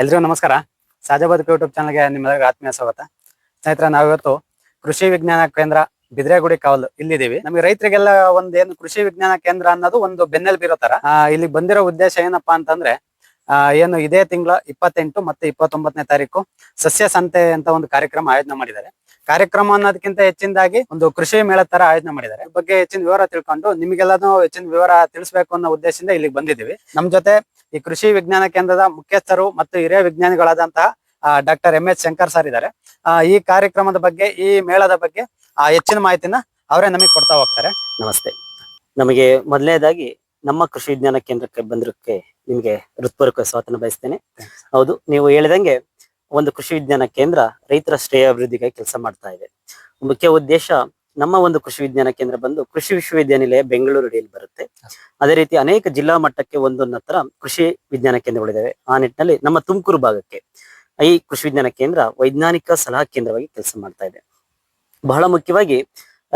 ಎಲ್ರಿಗೂ ನಮಸ್ಕಾರ. ಸಾಜಾಬಾದ್ ಯೂಟ್ಯೂಬ್ ಚಾನಲ್ಗೆ ನಿಮ್ಮೆಲ್ಲರಿಗೂ ಆತ್ಮೀಯ ಸ್ವಾಗತ. ಸ್ನೇಹಿತರೆ, ನಾವಿವತ್ತು ಕೃಷಿ ವಿಜ್ಞಾನ ಕೇಂದ್ರ ಬಿದ್ರೆಗುಡಿ ಕಾವಲು ಇಲ್ಲಿದ್ದೀವಿ. ನಮಗೆ ರೈತರಿಗೆಲ್ಲ ಒಂದೇನು ಕೃಷಿ ವಿಜ್ಞಾನ ಕೇಂದ್ರ ಅನ್ನೋದು ಒಂದು ಬೆನ್ನೆಲುಬಿರೋ ತರ ಇಲ್ಲಿ ಬಂದಿರೋ ಉದ್ದೇಶ ಏನಪ್ಪಾ ಅಂತಂದ್ರೆ ಏನು ಇದೇ ತಿಂಗಳ ಇಪ್ಪತ್ತೆಂಟು ಮತ್ತೆ ಇಪ್ಪತ್ತೊಂಬತ್ತನೇ ತಾರೀಕು ಸಸ್ಯ ಸಂತೆ ಅಂತ ಒಂದು ಕಾರ್ಯಕ್ರಮ ಆಯೋಜನೆ ಮಾಡಿದ್ದಾರೆ. ಕಾರ್ಯಕ್ರಮ ಅನ್ನೋದಕ್ಕಿಂತ ಹೆಚ್ಚಿನದಾಗಿ ಒಂದು ಕೃಷಿ ಮೇಳ ತರ ಆಯೋಜನೆ ಮಾಡಿದ್ದಾರೆ. ಬಗ್ಗೆ ಹೆಚ್ಚಿನ ವಿವರ ತಿಳ್ಕೊಂಡು ನಿಮಗೆಲ್ಲಾನು ಹೆಚ್ಚಿನ ವಿವರ ತಿಳಿಸ್ಬೇಕು ಅನ್ನೋ ಉದ್ದೇಶದಿಂದ ಇಲ್ಲಿಗೆ ಬಂದಿದ್ದೀವಿ. ನಮ್ ಜೊತೆ ಈ ಕೃಷಿ ವಿಜ್ಞಾನ ಕೇಂದ್ರದ ಮುಖ್ಯಸ್ಥರು ಮತ್ತು ಹಿರಿಯ ವಿಜ್ಞಾನಿಗಳಾದಂತಹ doctor M H Shankar sir ಇದ್ದಾರೆ. ಈ ಕಾರ್ಯಕ್ರಮದ ಬಗ್ಗೆ, ಈ ಮೇಳದ ಬಗ್ಗೆ ಹೆಚ್ಚಿನ ಮಾಹಿತಿನ ಅವರೇ ನಮಗೆ ಕೊಡ್ತಾ ಹೋಗ್ತಾರೆ. ನಮಸ್ತೆ. ನಮಗೆ ಮೊದಲನೇದಾಗಿ ನಮ್ಮ ಕೃಷಿ ವಿಜ್ಞಾನ ಕೇಂದ್ರಕ್ಕೆ ಬಂದಿರೋಕ್ಕೆ ನಿಮಗೆ ಹೃತ್ಪೂರ್ವಕ ಸ್ವಾತಂತ್ರ್ಯ ಬಯಸ್ತೇನೆ. ಹೌದು, ನೀವು ಹೇಳಿದಂಗೆ ಒಂದು ಕೃಷಿ ವಿಜ್ಞಾನ ಕೇಂದ್ರ ರೈತರ ಶ್ರೇಯಾಭಿವೃದ್ಧಿಗಾಗಿ ಕೆಲಸ ಮಾಡ್ತಾ ಇದೆ. ಮುಖ್ಯ ಉದ್ದೇಶ ನಮ್ಮ ಒಂದು ಕೃಷಿ ವಿಜ್ಞಾನ ಕೇಂದ್ರ ಬಂದು ಕೃಷಿ ವಿಶ್ವವಿದ್ಯಾನಿಲಯ ಬೆಂಗಳೂರು ಅಡಿಯಲ್ಲಿ ಬರುತ್ತೆ. ಅದೇ ರೀತಿ ಅನೇಕ ಜಿಲ್ಲಾ ಮಟ್ಟಕ್ಕೆ ಒಂದೊಂದು ಹತ್ರ ಕೃಷಿ ವಿಜ್ಞಾನ ಕೇಂದ್ರಗಳಿದ್ದಾವೆ ಆ ನಿಟ್ಟಿನಲ್ಲಿ ನಮ್ಮ ತುಮಕೂರು ಭಾಗಕ್ಕೆ ಈ ಕೃಷಿ ವಿಜ್ಞಾನ ಕೇಂದ್ರ ವೈಜ್ಞಾನಿಕ ಸಲಹಾ ಕೇಂದ್ರವಾಗಿ ಕೆಲಸ ಮಾಡ್ತಾ ಇದೆ. ಬಹಳ ಮುಖ್ಯವಾಗಿ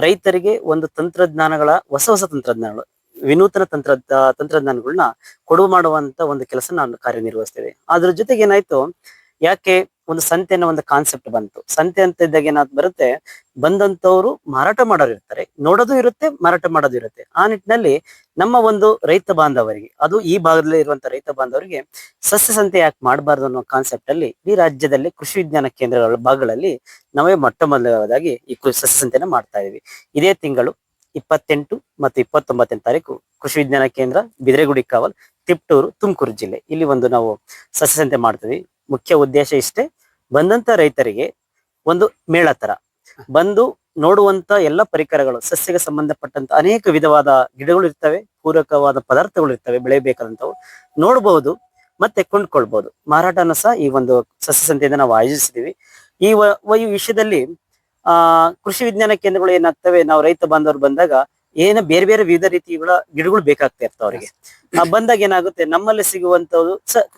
ರೈತರಿಗೆ ಒಂದು ತಂತ್ರಜ್ಞಾನಗಳ ಹೊಸ ಹೊಸ ತಂತ್ರಜ್ಞಾನಗಳು, ವಿನೂತನ ತಂತ್ರ ತಂತ್ರಜ್ಞಾನಗಳನ್ನ ಕೊಡುವ ಮಾಡುವಂತ ಒಂದು ಕೆಲಸ ನಾನು ಕಾರ್ಯನಿರ್ವಹಿಸ್ತೇವೆ. ಅದ್ರ ಜೊತೆಗೆ ಏನಾಯ್ತು, ಯಾಕೆ ಒಂದು ಸಂತೆ ಅನ್ನೋ ಒಂದು ಕಾನ್ಸೆಪ್ಟ್ ಬಂತು. ಸಂತೆ ಅಂತ ಇದ್ದಾಗ ಏನಾದ್ ಬರುತ್ತೆ? ಬಂದಂತವ್ರು ಮಾರಾಟ ಮಾಡೋರು ಇರ್ತಾರೆ ನೋಡೋದು ಇರುತ್ತೆ, ಮಾರಾಟ ಮಾಡೋದು ಇರುತ್ತೆ. ಆ ನಿಟ್ಟಿನಲ್ಲಿ ನಮ್ಮ ಒಂದು ರೈತ ಬಾಂಧವರಿಗೆ, ಅದು ಈ ಭಾಗದಲ್ಲಿ ಇರುವಂತ ರೈತ ಬಾಂಧವರಿಗೆ ಸಸ್ಯ ಸಂತೆ ಯಾಕೆ ಮಾಡಬಾರ್ದು ಅನ್ನೋ ಕಾನ್ಸೆಪ್ಟ್ ಅಲ್ಲಿ ಈ ರಾಜ್ಯದಲ್ಲಿ ಕೃಷಿ ವಿಜ್ಞಾನ ಕೇಂದ್ರಗಳ ಭಾಗಗಳಲ್ಲಿ ನಾವೇ ಮೊಟ್ಟ ಮೊದಲಾಗಿ ಈ ಸಸ್ಯ ಸಂತೆನ ಮಾಡ್ತಾ ಇದೀವಿ. ಇದೇ ತಿಂಗಳು ಇಪ್ಪತ್ತೆಂಟು ಮತ್ತು ಇಪ್ಪತ್ತೊಂಬತ್ತನೇ ತಾರೀಕು ಕೃಷಿ ವಿಜ್ಞಾನ ಕೇಂದ್ರ ಬಿದ್ರೆಗುಡಿ ಕಾವಲ್, ತಿಪ್ಟೂರು, ತುಮಕೂರು ಜಿಲ್ಲೆ. ಇಲ್ಲಿ ಒಂದು ನಾವು ಸಸ್ಯ ಸಂತೆ ಮಾಡ್ತೀವಿ ಮುಖ್ಯ ಉದ್ದೇಶ ಇಷ್ಟೇ ಬಂದಂತ ರೈತರಿಗೆ ಒಂದು ಮೇಳ ತರ. ಬಂದು ನೋಡುವಂತ ಎಲ್ಲ ಪರಿಕರಗಳು, ಸಸ್ಯಕ್ಕೆ ಸಂಬಂಧಪಟ್ಟಂತ ಅನೇಕ ವಿಧವಾದ ಗಿಡಗಳು ಇರ್ತವೆ, ಪೂರಕವಾದ ಪದಾರ್ಥಗಳು ಇರ್ತವೆ, ಬೆಳೆಯಬೇಕಾದಂತವು ನೋಡಬಹುದು ಮತ್ತೆ ಕೊಂಡ್ಕೊಳ್ಬಹುದು ಮಾರಾಟನ ಸಹ ಈ ಒಂದು ಸಸ್ಯ ಸಂತೆಯಿಂದ ನಾವು ಆಯೋಜಿಸಿದೀವಿ ಈ ವಿಷಯದಲ್ಲಿ, ಆ, ಕೃಷಿ ವಿಜ್ಞಾನ ಕೇಂದ್ರಗಳು ಏನಾಗ್ತವೆ, ನಾವು ರೈತ ಬಾಂಧವರು ಬಂದಾಗ ಏನ ಬೇರೆ ಬೇರೆ ವಿವಿಧ ರೀತಿಗಳ ಗಿಡಗಳು ಬೇಕಾಗ್ತಾ ಇರ್ತಾವ ಅವರಿಗೆ. ಆ ಬಂದಾಗ ಏನಾಗುತ್ತೆ ನಮ್ಮಲ್ಲಿ ಸಿಗುವಂತದ್ದು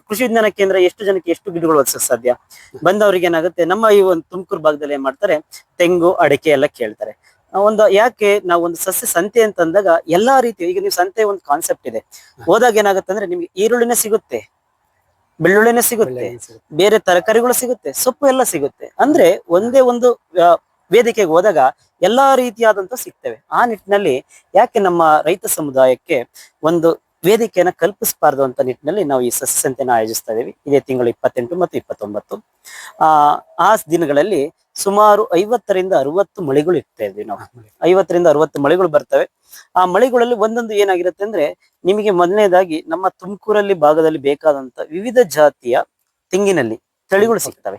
ಕೃಷಿ ವಿಜ್ಞಾನ ಕೇಂದ್ರ ಎಷ್ಟು ಜನಕ್ಕೆ ಎಷ್ಟು ಗಿಡಗಳು ಒದಗಿಸಕ್ ಸಾಧ್ಯ? ಬಂದವ್ರಿಗೆ ಏನಾಗುತ್ತೆ ನಮ್ಮ ಈ ಒಂದು ತುಮಕೂರು ಭಾಗದಲ್ಲಿ ಏನ್ ಮಾಡ್ತಾರೆ ತೆಂಗು ಅಡಿಕೆ ಎಲ್ಲ ಕೇಳ್ತಾರೆ. ಒಂದು ಯಾಕೆ ನಾವು ಒಂದು ಸಸ್ಯ ಸಂತೆ ಅಂತ ಅಂದಾಗ ಎಲ್ಲಾ ರೀತಿ ಈಗ ನೀವು ಸಂತೆ ಒಂದು ಕಾನ್ಸೆಪ್ಟ್ ಇದೆ. ಹೋದಾಗ ಏನಾಗುತ್ತೆ ಅಂದ್ರೆ ನಿಮ್ಗೆ ಈರುಳ್ಳಿನೇ ಸಿಗುತ್ತೆ ಬೆಳ್ಳುಳ್ಳಿನೇ ಸಿಗುತ್ತೆ ಬೇರೆ ತರಕಾರಿಗಳು ಸಿಗುತ್ತೆ ಸೊಪ್ಪು ಎಲ್ಲ ಸಿಗುತ್ತೆ. ಅಂದ್ರೆ ಒಂದೇ ಒಂದು ವೇದಿಕೆಗೆ ಹೋದಾಗ ಎಲ್ಲಾ ರೀತಿಯಾದಂತ ಸಿಗ್ತವೆ. ಆ ನಿಟ್ಟಿನಲ್ಲಿ ಯಾಕೆ ನಮ್ಮ ರೈತ ಸಮುದಾಯಕ್ಕೆ ಒಂದು ವೇದಿಕೆಯನ್ನ ಕಲ್ಪಿಸಬಾರ್ದು ಅಂತ ನಿಟ್ಟಿನಲ್ಲಿ ನಾವು ಈ ಸಸ್ಯ ಸಂತೆನ ಆಯೋಜಿಸ್ತಾ ಇದ್ದೀವಿ. ಇದೇ ತಿಂಗಳು ಇಪ್ಪತ್ತೆಂಟು ಮತ್ತು ಇಪ್ಪತ್ತೊಂಬತ್ತು. ಆ ಆ ದಿನಗಳಲ್ಲಿ ಸುಮಾರು ಐವತ್ತರಿಂದ ಅರವತ್ತು ಮಳೆಗಳು ಇರ್ತಾ ಇದ್ವಿ ನಾವು. ಐವತ್ತರಿಂದ ಅರವತ್ತು ಮಳೆಗಳು ಬರ್ತವೆ. ಆ ಮಳೆಗಳಲ್ಲಿ ಒಂದೊಂದು ಏನಾಗಿರುತ್ತೆ ಅಂದ್ರೆ ನಿಮಗೆ ಮೊದಲನೇದಾಗಿ ನಮ್ಮ ತುಮಕೂರಲ್ಲಿ ಭಾಗದಲ್ಲಿ ಬೇಕಾದಂತ ವಿವಿಧ ಜಾತಿಯ ತೆಂಗಿನಲ್ಲಿ ತಳಿಗಳು ಸಿಗ್ತವೆ.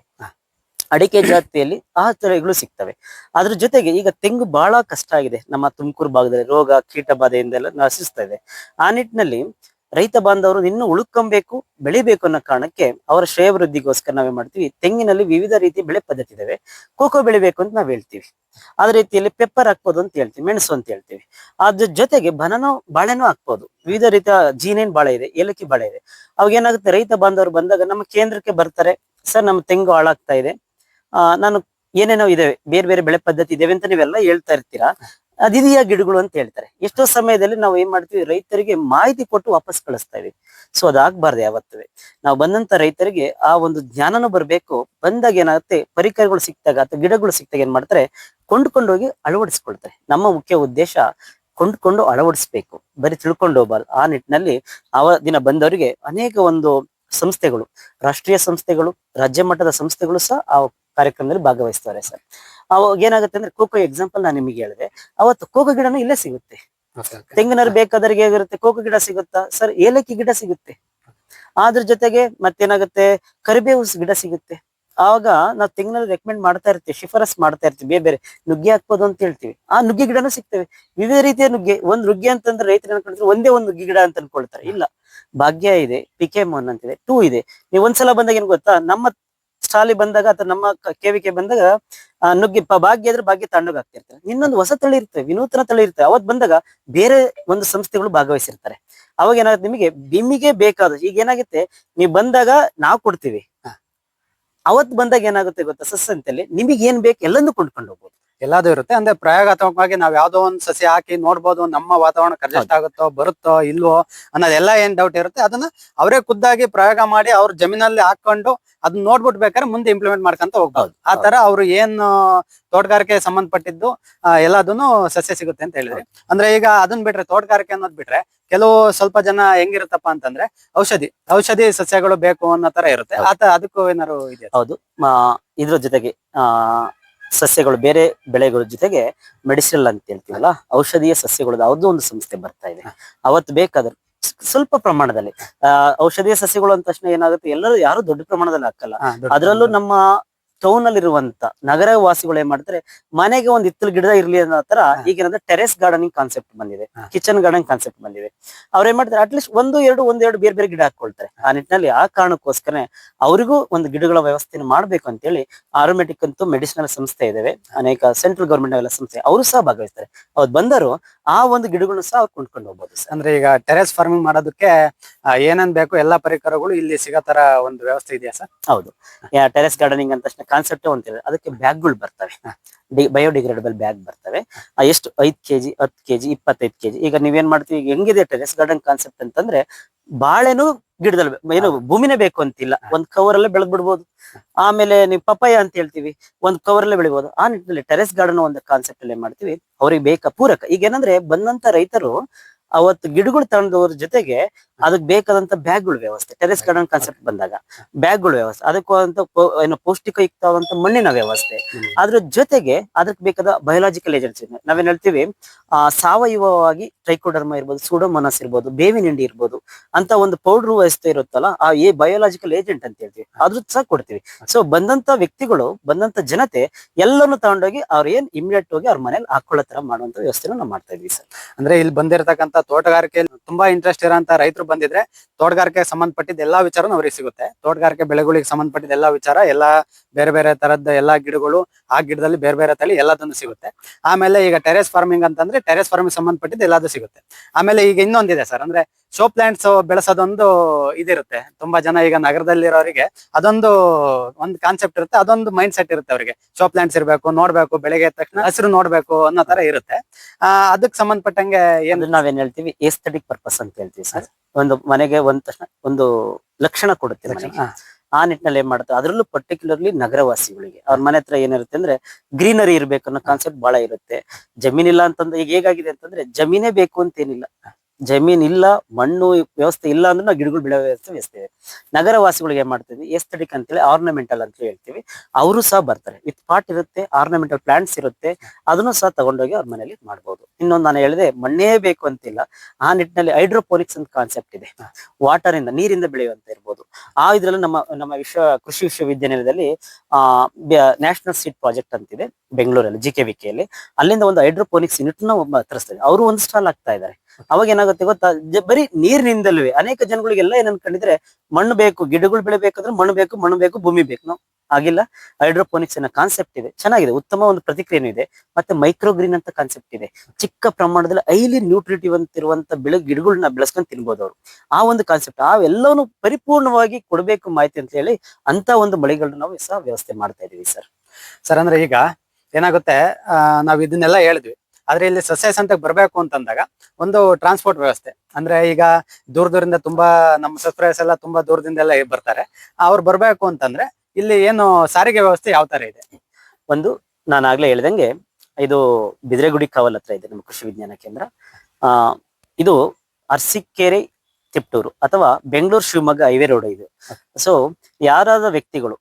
ಅಡಿಕೆ ಜಾತಿಯಲ್ಲಿ ಆ ತಳಿಗಳು ಸಿಗ್ತವೆ. ಅದ್ರ ಜೊತೆಗೆ ಈಗ ತೆಂಗು ಬಹಳ ಕಷ್ಟ ಆಗಿದೆ. ನಮ್ಮ ತುಮಕೂರು ಭಾಗದಲ್ಲಿ ರೋಗ, ಕೀಟ ಬಾಧೆಯಿಂದೆಲ್ಲ ನಶಿಸ್ತಾ ಇದೆ. ಆ ನಿಟ್ಟಿನಲ್ಲಿ ರೈತ ಬಾಂಧವರು ಇನ್ನು ಉಳ್ಕೊಬೇಕು, ಬೆಳಿಬೇಕು ಅನ್ನೋ ಕಾರಣಕ್ಕೆ ಅವರ ಶ್ರೇಯವೃದ್ಧಿಗೋಸ್ಕರ ನಾವೇ ಮಾಡ್ತೀವಿ. ತೆಂಗಿನಲ್ಲಿ ವಿವಿಧ ರೀತಿ ಬೆಳೆ ಪದ್ಧತಿ ಇದಾವೆ. ಕೋಕೋ ಬೆಳಿಬೇಕು ಅಂತ ನಾವ್ ಹೇಳ್ತೀವಿ. ಅದೇ ರೀತಿಯಲ್ಲಿ ಪೆಪ್ಪರ್ ಹಾಕ್ಬೋದು ಅಂತ ಹೇಳ್ತೀವಿ, ಮೆಣಸು ಅಂತ ಹೇಳ್ತೀವಿ. ಅದ್ರ ಜೊತೆಗೆ ಬನನೋ, ಬಾಳೆನೂ ಹಾಕ್ಬೋದು. ವಿವಿಧ ರೀತಿಯ ಜೀನೇನ್ ಬಾಳೆ ಇದೆ, ಏಲಕ್ಕಿ ಬಾಳೆ ಇದೆ. ಅವಾಗ ಏನಾಗುತ್ತೆ, ರೈತ ಬಾಂಧವರು ಬಂದಾಗ ನಮ್ಮ ಕೇಂದ್ರಕ್ಕೆ ಬರ್ತಾರೆ. ಸರ್, ನಮ್ಮ ತೆಂಗು ಹಾಳಾಗ್ತಾ ಇದೆ. ನಾನು ಏನೇನೋ ಇದಾವೆ, ಬೇರೆ ಬೇರೆ ಬೆಳೆ ಪದ್ಧತಿ ಇದಾವೆ ಅಂತ ನೀವೆಲ್ಲ ಹೇಳ್ತಾ ಇರ್ತೀರಾ? ಅದಿದೀಯ ಗಿಡಗಳು ಅಂತ ಹೇಳ್ತಾರೆ. ಎಷ್ಟೋ ಸಮಯದಲ್ಲಿ ನಾವು ಏನ್ ಮಾಡ್ತೀವಿ, ರೈತರಿಗೆ ಮಾಹಿತಿ ಕೊಟ್ಟು ವಾಪಸ್ ಕಳಿಸ್ತಾ ಇವಿ ಸೊ, ಅದಾಗಬಾರ್ದು ಯಾವತ್ತೂ. ನಾವು ಬಂದಂತ ರೈತರಿಗೆ ಆ ಒಂದು ಜ್ಞಾನನೂ ಬರ್ಬೇಕು. ಬಂದಾಗ ಏನಾಗುತ್ತೆ, ಪರಿಕರಗಳು ಸಿಕ್ತಾಗ ಅಥವಾ ಗಿಡಗಳು ಸಿಕ್ತಾಗ ಏನ್ ಮಾಡ್ತಾರೆ, ಕೊಂಡ್ಕೊಂಡೋಗಿ ಅಳವಡಿಸ್ಕೊಳ್ತಾರೆ. ನಮ್ಮ ಮುಖ್ಯ ಉದ್ದೇಶ ಕೊಂಡ್ಕೊಂಡು ಅಳವಡಿಸ್ಬೇಕು. ಬರೀ ತಿಳ್ಕೊಂಡು ಹೋಗ್ಬಾರ್ದು. ಆ ನಿಟ್ಟಿನಲ್ಲಿ ಆ ದಿನ ಬಂದವರಿಗೆ ಅನೇಕ ಒಂದು ಸಂಸ್ಥೆಗಳು, ರಾಷ್ಟ್ರೀಯ ಸಂಸ್ಥೆಗಳು, ರಾಜ್ಯ ಮಟ್ಟದ ಸಂಸ್ಥೆಗಳು ಸಹ ಆ ಕಾರ್ಯಕ್ರಮದಲ್ಲಿ ಭಾಗವಹಿಸ್ತಾರೆ ಸರ್. ಅವಾಗ ಏನಾಗುತ್ತೆ ಅಂದ್ರೆ ಕೋಕೋ ಎಕ್ಸಾಂಪಲ್ ನಾನು ನಿಮಗೆ ಹೇಳಿದೆ. ಅವತ್ತು ಕೋಕೋ ಗಿಡನೂ ಇಲ್ಲೇ ಸಿಗುತ್ತೆ. ತೆಂಗಿನರು ಬೇಕಾದವರಿಗೆ ಹೇಗಿರುತ್ತೆ? ಕೋಕೋ ಗಿಡ ಸಿಗುತ್ತಾ? ಸರ್ ಏಲಕ್ಕಿ ಗಿಡ ಸಿಗುತ್ತೆ. ಅದ್ರ ಜೊತೆಗೆ ಮತ್ತೇನಾಗುತ್ತೆ? ಕರಿಬೇವು ಗಿಡ ಸಿಗುತ್ತೆ. ಆವಾಗ ನಾವು ತೆಂಗಿನಲ್ಲಿ ರೆಕಮೆಂಡ್ ಮಾಡ್ತಾ ಇರ್ತೀವಿ ಶಿಫಾರಸ್ ಮಾಡ್ತಾ ಇರ್ತೀವಿ. ಬೇರೆ ಬೇರೆ ನುಗ್ಗೆ ಹಾಕ್ಬೋದು ಅಂತ ಹೇಳ್ತೀವಿ. ಆ ನುಗ್ಗೆ ಗಿಡನೂ ಸಿಗ್ತವೆ. ವಿವಿಧ ರೀತಿಯ ನುಗ್ಗೆ. ಒಂದ್ ನುಗ್ಗೆ ಅಂತಂದ್ರೆ ರೈತರು ಅನ್ಕೊಳ್ತಾರೆ ಒಂದೇ ಒಂದು ನುಗ್ಗೆ ಗಿಡ ಅಂತ ಅನ್ಕೊಳ್ತಾರೆ. ಇಲ್ಲ. ಭಾಗ್ಯ ಇದೆ ಪಿಕೆ ಒನ್ ಅಂತಿದೆ ಟೂ ಇದೆ. ನೀವು ಒಂದ್ಸಲ ಬಂದಾಗ ಏನ್ ಗೊತ್ತಾ? ನಮ್ಮ ಶಾಲೆ ಬಂದಾಗ ಅಥವಾ ನಮ್ಮ ಕೆವಿಕೆ ಬಂದಾಗ ನುಗ್ಗಿ ಭಾಗ್ಯ ಆದ್ರೆ ಭಾಗ್ಯ ತಣ್ಣಗೆ ಆಗ್ತಿರ್ತಾರೆ ಇನ್ನೊಂದು ಹೊಸ ತಳಿ ಇರ್ತವೆ ವಿನೂತನ ತಳಿ ಇರ್ತವೆ ಅವತ್ ಬಂದಾಗ ಬೇರೆ ಒಂದು ಸಂಸ್ಥೆಗಳು ಭಾಗವಹಿಸಿರ್ತಾರೆ. ಅವಾಗ ಏನಾಗುತ್ತೆ ನಿಮಗೆ ಬಿಮ್ಮಿಗೆ ಬೇಕಾದ ಈಗ ಏನಾಗುತ್ತೆ? ನೀವು ಬಂದಾಗ ನಾವು ಕೊಡ್ತೀವಿ. ಅವತ್ ಬಂದಾಗ ಏನಾಗುತ್ತೆ ಗೊತ್ತಾ? ಸಸ್ಸಂತೆಯಲ್ಲಿ ನಿಮಗೆ ಏನ್ ಬೇಕು ಎಲ್ಲಂದು ಕೊಂಡ್ಕೊಂಡು ಹೋಗ್ಬೋದು. ಎಲ್ಲಾದು ಇರುತ್ತೆ. ಅಂದ್ರೆ ಪ್ರಯೋಗಾತ್ಮಕವಾಗಿ ನಾವ್ ಯಾವ್ದೋ ಒಂದ್ ಸಸಿ ಹಾಕಿ ನೋಡ್ಬೋದು ನಮ್ಮ ವಾತಾವರಣ ಅಡ್ಜಸ್ಟ್ ಆಗುತ್ತೋ ಬರುತ್ತೋ ಇಲ್ವೋ ಅನ್ನೋದೆಲ್ಲ ಏನ್ ಡೌಟ್ ಇರುತ್ತೆ ಅದನ್ನ ಅವರೇ ಖುದ್ದಾಗಿ ಪ್ರಯೋಗ ಮಾಡಿ ಅವ್ರ ಜಮೀನಲ್ಲಿ ಹಾಕೊಂಡು ಅದನ್ನ ನೋಡ್ಬಿಟ್ಟು ಬೇಕಾದ್ರೆ ಮುಂದೆ ಇಂಪ್ಲಿಮೆಂಟ್ ಮಾಡ್ಕೊಂತ ಹೋಗ್ಬೋದು. ಆ ತರ ಅವ್ರು ಏನ್ ತೋಟಗಾರಿಕೆ ಸಂಬಂಧಪಟ್ಟಿದ್ದು ಎಲ್ಲದನ್ನು ಸಸ್ಯ ಸಿಗುತ್ತೆ ಅಂತ ಹೇಳಿದ್ರೆ. ಅಂದ್ರೆ ಈಗ ಅದನ್ನ ಬಿಟ್ರೆ ತೋಟಗಾರಿಕೆ ಅನ್ನೋದ್ ಬಿಟ್ರೆ ಕೆಲವು ಸ್ವಲ್ಪ ಜನ ಹೆಂಗಿರುತ್ತಪ್ಪ ಅಂತಂದ್ರೆ ಔಷಧಿ ಔಷಧಿ ಸಸ್ಯಗಳು ಬೇಕು ಅನ್ನೋ ತರ ಇರುತ್ತೆ. ಆತ ಅದಕ್ಕೂ ಏನಾರು ಇದೆ ಹೌದು. ಇದ್ರ ಜೊತೆಗೆ ಆ ಸಸ್ಯಗಳು ಬೇರೆ ಬೆಳೆಗಳ ಜೊತೆಗೆ ಮೆಡಿಸಿನಲ್ ಅಂತ ಹೇಳ್ತೀವಲ್ಲ ಔಷಧೀಯ ಸಸ್ಯಗಳು ಯಾವುದೋ ಒಂದು ಸಂಸ್ಥೆ ಬರ್ತಾ ಇದೆ. ಅವತ್ತು ಬೇಕಾದ್ರೆ ಸ್ವಲ್ಪ ಪ್ರಮಾಣದಲ್ಲಿ. ಆ ಔಷಧೀಯ ಸಸ್ಯಗಳು ಅಂತ ತಕ್ಷಣ ಏನಾಗುತ್ತೆ? ಎಲ್ಲರೂ ಯಾರು ದೊಡ್ಡ ಪ್ರಮಾಣದಲ್ಲಿ ಹಾಕಲ್ಲ. ಅದರಲ್ಲೂ ನಮ್ಮ ಟೌನ್ ಅಲ್ಲಿ ಇರುವಂತ ನಗರ ವಾಸಿಗಳು ಏನ್ ಮಾಡ್ತಾರೆ ಮನೆಗೆ ಒಂದ್ ಇತ್ತಲ್ ಗಿಡ ಇರ್ಲಿ ಅನ್ನೋ ತರ ಈಗ ಏನಂದ್ರೆ ಟೆರೆಸ್ ಗಾರ್ಡನಿಂಗ್ ಕಾನ್ಸೆಪ್ಟ್ ಬಂದಿದೆ ಕಿಚನ್ ಗಾರ್ಡನ್ ಕಾನ್ಸೆಪ್ಟ್ ಬಂದಿದೆ. ಅವ್ರ ಏನ್ ಮಾಡ್ತಾರೆ ಅಟ್ಲೀಸ್ಟ್ ಒಂದು ಎರಡು ಒಂದೆರಡು ಬೇರೆ ಬೇರೆ ಗಿಡ ಹಾಕೊಳ್ತಾರೆ. ಆ ನಿಟ್ಟಿನಲ್ಲಿ ಆ ಕಾರಣಕ್ಕೋಸ್ಕರ ಅವರಿಗೂ ಒಂದು ಗಿಡಗಳ ವ್ಯವಸ್ಥೆನ ಮಾಡ್ಬೇಕು ಅಂತೇಳಿ ಆರೋಮೆಟಿಕ್ ಅಂತೂ ಮೆಡಿಸಿನಲ್ ಸಂಸ್ಥೆ ಇದಾವೆ. ಅನೇಕ ಸೆಂಟ್ರಲ್ ಗವರ್ಮೆಂಟ್ ಎಲ್ಲ ಸಂಸ್ಥೆ ಅವರು ಸಹ ಭಾಗವಹಿಸ್ತಾರೆ. ಅವ್ರು ಬಂದರು ಆ ಒಂದು ಗಿಡಗಳನ್ನು ಸಹ ಅವ್ರು ಕೊಂಡ್ಕೊಂಡು ಹೋಗ್ಬೋದು ಅಂದ್ರೆ ಈಗ ಟೆರೆಸ್ ಫಾರ್ಮಿಂಗ್ ಮಾಡೋದಕ್ಕೆ ಏನೇನ್ ಬೇಕು ಎಲ್ಲಾ ಪರಿಕರಗಳು ಇಲ್ಲಿ ಸಿಗೋ ತರ ಒಂದು ವ್ಯವಸ್ಥೆ ಇದೆಯಾ ಸರ್? ಹೌದು. ಟೆರೆಸ್ ಗಾರ್ಡನಿಂಗ್ ಅಂತ ತಕ್ಷಣ ಕಾನ್ಸೆಪ್ಟ್ ಅಂತ ಅದಕ್ಕೆ ಬ್ಯಾಗ್ಗಳು ಬರ್ತವೆ. ಬಯೋಡಿಗ್ರೇಡಬಲ್ ಬ್ಯಾಗ್ ಬರ್ತವೆ. ಎಷ್ಟು? ಐದ್ ಕೆಜಿ ಹತ್ತು ಕೆಜಿ ಇಪ್ಪತ್ತೈದು ಕೆಜಿ. ಈಗ ನೀವೇನ್ ಮಾಡ್ತೀವಿ? ಈಗ ಹೆಂಗಿದೆ ಟೆರೆಸ್ ಗಾರ್ಡನ್ ಕಾನ್ಸೆಪ್ಟ್ ಅಂತಂದ್ರೆ ಬಾಳೆನು ಗಿಡದಲ್ಲಿ ಏನು ಭೂಮಿನೇ ಬೇಕು ಅಂತಿಲ್ಲ. ಒಂದ್ ಕವರ್ ಅಲ್ಲೇ ಬೆಳೆದ್ ಬಿಡ್ಬೋದು ಆಮೇಲೆ ನೀವು ಪಪ್ಪಾಯ ಅಂತ ಹೇಳ್ತೀವಿ. ಒಂದ್ ಕವರ್ ಅಲ್ಲೇ ಬೆಳಿಬಹುದು ಆ ನಿಟ್ಟಿನಲ್ಲಿ ಟೆರೆಸ್ ಗಾರ್ಡನ್ ಒಂದು ಕಾನ್ಸೆಪ್ಟ್ ಅಲ್ಲಿ ಮಾಡ್ತೀವಿ. ಅವ್ರಿಗೆ ಬೇಕಾ ಪೂರಕ? ಈಗ ಏನಂದ್ರೆ ಬಂದಂತ ರೈತರು ಅವತ್ತು ಗಿಡಗಳು ತಂದವ್ರ ಜೊತೆಗೆ ಅದಕ್ಕೆ ಬೇಕಾದಂತ ಬ್ಯಾಗ್ಗಳು ವ್ಯವಸ್ಥೆ. ಟೆರೆಸ್ ಗಾರ್ಡನ್ ಕಾನ್ಸೆಪ್ಟ್ ಬಂದಾಗ ಬ್ಯಾಗ್ಗಳು ವ್ಯವಸ್ಥೆ. ಅದಕ್ಕೂ ಏನೋ ಪೌಷ್ಟಿಕಯುಕ್ತವಾದಂತ ಮಣ್ಣಿನ ವ್ಯವಸ್ಥೆ. ಅದ್ರ ಜೊತೆಗೆ ಅದಕ್ಕೆ ಬೇಕಾದ ಬಯೋಲಾಜಿಕಲ್ ಏಜೆನ್ಸಿ ನಾವೇನ್ ಹೇಳ್ತೀವಿ? ಆ ಸಾವಯವವಾಗಿ ಟ್ರೈಕೋಡರ್ಮ ಇರ್ಬೋದು ಸೂಡೋಮನಸ್ ಇರ್ಬೋದು ಬೇವಿನ ಹಿಂಡಿ ಇರ್ಬೋದು ಅಂತ ಒಂದು ಪೌಡರ್ ವ್ಯವಸ್ಥೆ ಇರುತ್ತಲ್ಲ ಆ ಏ ಬಯೋಲಾಜಿಕಲ್ ಏಜೆಂಟ್ ಅಂತ ಹೇಳ್ತೀವಿ. ಅದ್ರ ಸಹ ಕೊಡ್ತೀವಿ. ಸೊ ಬಂದಂತ ವ್ಯಕ್ತಿಗಳು ಬಂದಂತ ಜನತೆ ಎಲ್ಲರೂ ತಗೊಂಡೋಗಿ ಅವ್ರ ಏನ್ ಇಮಿಡಿಯೇಟ್ ಹೋಗಿ ಅವ್ರ ಮನೇಲಿ ಹಾಕೊಳ್ಳೋ ತರ ಮಾಡುವಂತ ವ್ಯವಸ್ಥೆನ ನಾವು ಮಾಡ್ತಾ ಇದೀವಿ ಸರ್. ಅಂದ್ರೆ ಇಲ್ಲಿ ಬಂದಿರತಕ್ಕಂತ ತೋಟಗಾರಿಕೆ ತುಂಬಾ ಇಂಟ್ರೆಸ್ಟ್ ಇರೋಂತ ರೈತರು ಬಂದಿದ್ರೆ ತೋಟಗಾರಿಕೆ ಸಂಬಂಧಪಟ್ಟಿದ್ದ ಎಲ್ಲಾ ವಿಚಾರನೂ ಅವ್ರಿಗೆ ಸಿಗುತ್ತೆ. ತೋಟಗಾರಿಕೆ ಬೆಳೆಗಳಿಗೆ ಸಂಬಂಧಪಟ್ಟಿದ್ದ ಎಲ್ಲಾ ವಿಚಾರ, ಎಲ್ಲಾ ಬೇರೆ ಬೇರೆ ತರದ ಎಲ್ಲಾ ಗಿಡಗಳು ಆ ಗಿಡದಲ್ಲಿ ಬೇರೆ ಬೇರೆ ತಳಿ ಎಲ್ಲದನ್ನು ಸಿಗುತ್ತೆ. ಆಮೇಲೆ ಈಗ ಟೆರೆಸ್ ಫಾರ್ಮಿಂಗ್ ಅಂತಂದ್ರೆ ಟೆರೆಸ್ ಫಾರ್ಮಿಂಗ್ ಸಂಬಂಧಪಟ್ಟಿದ್ದು ಎಲ್ಲದೂ ಸಿಗುತ್ತೆ. ಆಮೇಲೆ ಈಗ ಇನ್ನೊಂದಿದೆ ಸರ್, ಅಂದ್ರೆ ಶೋ ಪ್ಲಾಂಟ್ಸ್ ಬೆಳೆಸೋದೊಂದು ಇದಿರುತ್ತೆ. ತುಂಬಾ ಜನ ಈಗ ನಗರದಲ್ಲಿರೋರಿಗೆ ಅದೊಂದು ಒಂದು ಕಾನ್ಸೆಪ್ಟ್ ಇರುತ್ತೆ, ಅದೊಂದು ಮೈಂಡ್ ಸೆಟ್ ಇರುತ್ತೆ ಅವರಿಗೆ. ಶೋ ಪ್ಲಾಂಟ್ಸ್ ಇರಬೇಕು, ನೋಡ್ಬೇಕು ಬೆಳಗ್ಗೆ ತಕ್ಷಣ ಹಸಿರು ನೋಡ್ಬೇಕು ಅನ್ನೋ ತರ ಇರುತ್ತೆ. ಅದಕ್ಕೆ ಸಂಬಂಧಪಟ್ಟಂಗೆ ಏನ್? ನಾವೇನ್ ಹೇಳ್ತೀವಿ ಎಸ್ಥೆಟಿಕ್ ಪರ್ಪಸ್ ಅಂತ ಹೇಳ್ತೀವಿ ಸರ್. ಒಂದು ಮನೆಗೆ ಒಂದ್ ತಕ್ಷಣ ಒಂದು ಲಕ್ಷಣ ಕೊಡುತ್ತೆ ಮನೆಗೆ. ಆ ನಿಟ್ಟಿನಲ್ಲಿ ಏನ್ ಮಾಡ್ತಾರೆ ಅದರಲ್ಲೂ ಪರ್ಟಿಕ್ಯುಲರ್ಲಿ ನಗರವಾಸಿಗಳಿಗೆ. ಅವ್ರ ಮನೆ ಹತ್ರ ಏನಿರುತ್ತೆ ಅಂದ್ರೆ ಗ್ರೀನರಿ ಇರ್ಬೇಕು ಅನ್ನೋ ಕಾನ್ಸೆಪ್ಟ್ ಬಹಳ ಇರುತ್ತೆ. ಜಮೀನಿಲ್ಲ ಅಂತಂದ್ರೆ ಈಗ ಹೇಗಾಗಿದೆ ಅಂತಂದ್ರೆ ಜಮೀನೇ ಬೇಕು ಅಂತ ಏನಿಲ್ಲ. ಜಮೀನ್ ಇಲ್ಲ ಮಣ್ಣು ವ್ಯವಸ್ಥೆ ಇಲ್ಲ ಅಂದ್ರೆ ನಾವು ಗಿಡಗಳು ಬೆಳೆಯೋ ವ್ಯವಸ್ಥೆ ವ್ಯವಸ್ಥೆ ನಗರವಾಸಿಗಳಿಗೆ ಏನ್ ಮಾಡ್ತೀವಿ? ಎಸ್ಥೆಟಿಕ್ ಅಂತೇಳಿ ಆರ್ನಮೆಂಟಲ್ ಅಂತ ಹೇಳ್ತೀವಿ. ಅವರು ಸಹ ಬರ್ತಾರೆ. ವಿತ್ ಪಾಟ್ ಇರುತ್ತೆ ಆರ್ನಮೆಂಟಲ್ ಪ್ಲಾಂಟ್ಸ್ ಇರುತ್ತೆ. ಅದನ್ನು ಸಹ ತಗೊಂಡೋಗಿ ಅವ್ರ ಮನೇಲಿ ಮಾಡ್ಬೋದು. ಇನ್ನೊಂದು ನಾನು ಹೇಳಿದೆ, ಮಣ್ಣೇ ಬೇಕು ಅಂತಿಲ್ಲ. ಆ ನಿಟ್ಟಿನಲ್ಲಿ ಹೈಡ್ರೋಪೋನಿಕ್ಸ್ ಅಂತ ಕಾನ್ಸೆಪ್ಟ್ ಇದೆ. ವಾಟರ್ ಇಂದ, ನೀರಿಂದ ಬೆಳೆಯುವಂತ ಇರ್ಬೋದು. ಆ ಇದ್ರಲ್ಲಿ ನಮ್ಮ ನಮ್ಮ ವಿಶ್ವ, ಕೃಷಿ ವಿಶ್ವವಿದ್ಯಾನಿಲಯದಲ್ಲಿ, ಆ ನ್ಯಾಷನಲ್ ಸೀಡ್ ಪ್ರಾಜೆಕ್ಟ್ ಅಂತಿದೆ, ಬೆಂಗಳೂರಲ್ಲಿ ಜಿ ಕೆ ವಿಕೆಯಲ್ಲಿ ಅಲ್ಲಿಂದ ಒಂದು ಹೈಡ್ರೋಪೋನಿಕ್ಸ್ ಯೂನಿಟ್ನ ತರಿಸ್ತಾರೆ. ಅವರು ಒಂದು ಸ್ಟಾಲ್ ಆಗ್ತಾ ಇದ್ದಾರೆ. ಅವಾಗ ಏನಾಗುತ್ತೆ ಗೊತ್ತಾ? ಬರೀ ನೀರಿನಿಂದಲೂ ಅನೇಕ ಜನಗಳಿಗೆಲ್ಲ ಏನ್ ಅನ್ಕೊಂಡಿದ್ರೆ ಮಣ್ಣು ಬೇಕು, ಗಿಡಗಳು ಬೆಳಿಬೇಕಂದ್ರೆ ಮಣ್ಣು ಬೇಕು ಮಣ್ಣು ಬೇಕು, ಭೂಮಿ ಬೇಕು. ನಾವು ಆಗಿಲ್ಲ ಹೈಡ್ರೋಪೋನಿಕ್ಸ್ ಅನ್ನೋ ಕಾನ್ಸೆಪ್ಟ್ ಇದೆ. ಚೆನ್ನಾಗಿದೆ. ಉತ್ತಮ ಒಂದು ಪ್ರತಿಕ್ರಿಯೆನೂ ಇದೆ. ಮತ್ತೆ ಮೈಕ್ರೋಗ್ರೀನ್ ಅಂತ ಕಾನ್ಸೆಪ್ಟ್ ಇದೆ. ಚಿಕ್ಕ ಪ್ರಮಾಣದಲ್ಲಿ ಐಲಿ ನ್ಯೂಟ್ರಿಟಿವ್ ಅಂತಿರುವಂತ ಬೆಳೆ ಗಿಡಗಳನ್ನ ಬೆಳೆಸ್ಕೊಂಡು ತಿನ್ಬೋದು ಅವರು. ಆ ಒಂದು ಕಾನ್ಸೆಪ್ಟ್ ಆ ಎಲ್ಲವನ್ನು ಪರಿಪೂರ್ಣವಾಗಿ ಕೊಡಬೇಕು ಮಾಹಿತಿ ಅಂತ ಹೇಳಿ ಅಂತ ಒಂದು ಮಳೆಗಳನ್ನ ನಾವು ಸಹ ವ್ಯವಸ್ಥೆ ಮಾಡ್ತಾ ಇದೀವಿ ಸರ್. ಸರ್, ಅಂದ್ರೆ ಈಗ ಏನಾಗುತ್ತೆ ನಾವ್ ಇದನ್ನೆಲ್ಲ ಹೇಳಿದ್ವಿ. ಆದ್ರೆ ಇಲ್ಲಿ ಸಸ್ಯ ಸಂತೆಗೆ ಬರ್ಬೇಕು ಅಂತಂದಾಗ ಒಂದು ಟ್ರಾನ್ಸ್ಪೋರ್ಟ್ ವ್ಯವಸ್ಥೆ. ಅಂದ್ರೆ ಈಗ ದೂರ ದೂರದಿಂದ ತುಂಬಾ ನಮ್ಮ ಸಬ್ಸ್ಕ್ರೈಬರ್ಸ್ ಎಲ್ಲ ತುಂಬಾ ದೂರದಿಂದ ಎಲ್ಲ ಬರ್ತಾರೆ. ಅವ್ರು ಬರಬೇಕು ಅಂತಂದ್ರೆ ಇಲ್ಲಿ ಏನು ಸಾರಿಗೆ ವ್ಯವಸ್ಥೆ ಯಾವ ತರ ಇದೆ? ಒಂದು, ನಾನು ಆಗ್ಲೇ ಹೇಳ್ದಂಗೆ ಇದು ಬಿದ್ರೆಗುಡಿ ಕಾವಲ್ ಹತ್ರ ಇದೆ ನಮ್ಮ ಕೃಷಿ ವಿಜ್ಞಾನ ಕೇಂದ್ರ. ಆ, ಇದು ಅರ್ಸಿಕೆರೆ, ತಿಪ್ಟೂರು ಅಥವಾ ಬೆಂಗಳೂರು, ಶಿವಮೊಗ್ಗ ಹೈವೇ ರೋಡ್ ಇದು. ಸೊ ಯಾರಾದ ವ್ಯಕ್ತಿಗಳು